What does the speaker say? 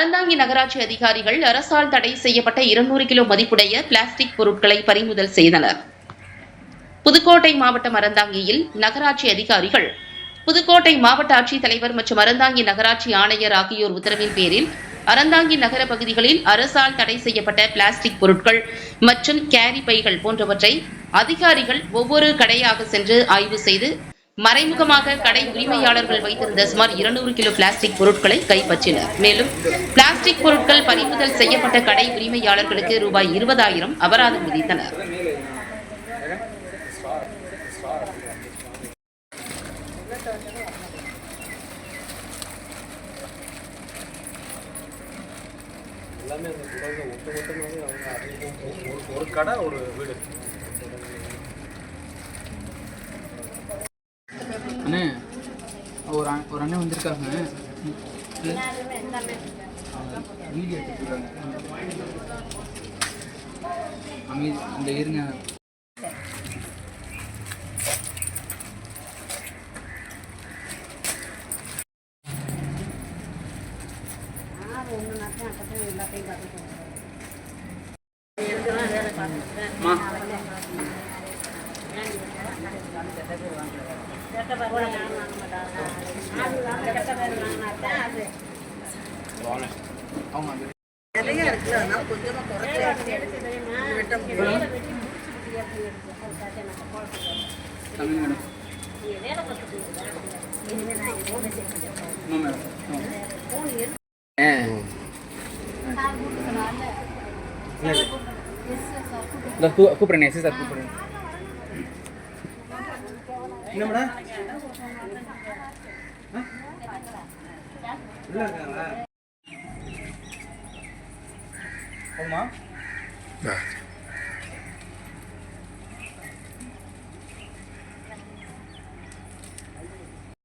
அறந்தாங்கி நகராட்சி அதிகாரிகள் அரசால் தடை செய்யப்பட்ட இருநூறு கிலோ மதிப்புடைய பிளாஸ்டிக் பொருட்களை பறிமுதல் செய்தனர். புதுக்கோட்டை மாவட்டம் அறந்தாங்கியில் நகராட்சி அதிகாரிகள் புதுக்கோட்டை மாவட்ட ஆட்சித்தலைவர் மற்றும் அறந்தாங்கி நகராட்சி ஆணையர் ஆகியோர் உத்தரவின் பேரில் அறந்தாங்கி நகர பகுதிகளில் அரசால் தடை செய்யப்பட்ட பிளாஸ்டிக் பொருட்கள் மற்றும் கேரி பைகள் போன்றவற்றை அதிகாரிகள் ஒவ்வொரு கடையாக சென்று ஆய்வு செய்து மறைமுகமாக கடை உரிமையாளர்கள் வைத்திருந்த சுமார் இருநூறு கிலோ பிளாஸ்டிக் பொருட்களை கைப்பற்றினர். மேலும் பிளாஸ்டிக் பொருட்கள் பறிமுதல் செய்யப்பட்ட கடை உரிமையாளர்களுக்கு ரூபாய் இருபதாயிரம் அபராதம் விதித்தனர். எல்லாமே அந்த ஒட்டு ஒரு கடை ஒரு வீடு அண்ணே ஒரு அண்- ஒரு அண்ணன் வந்திருக்காங்க. வீடியோ எடுத்துருக்காங்க அமைதி இந்த இருங்க அம்மா. நிறைய இருக்குல்ல அதனால குறைச்சி வெட்ட முடியும் கூப்பிடுறேன் எஸ் சார் கூப்பிடுறேன் என்ன மேடம் ও মা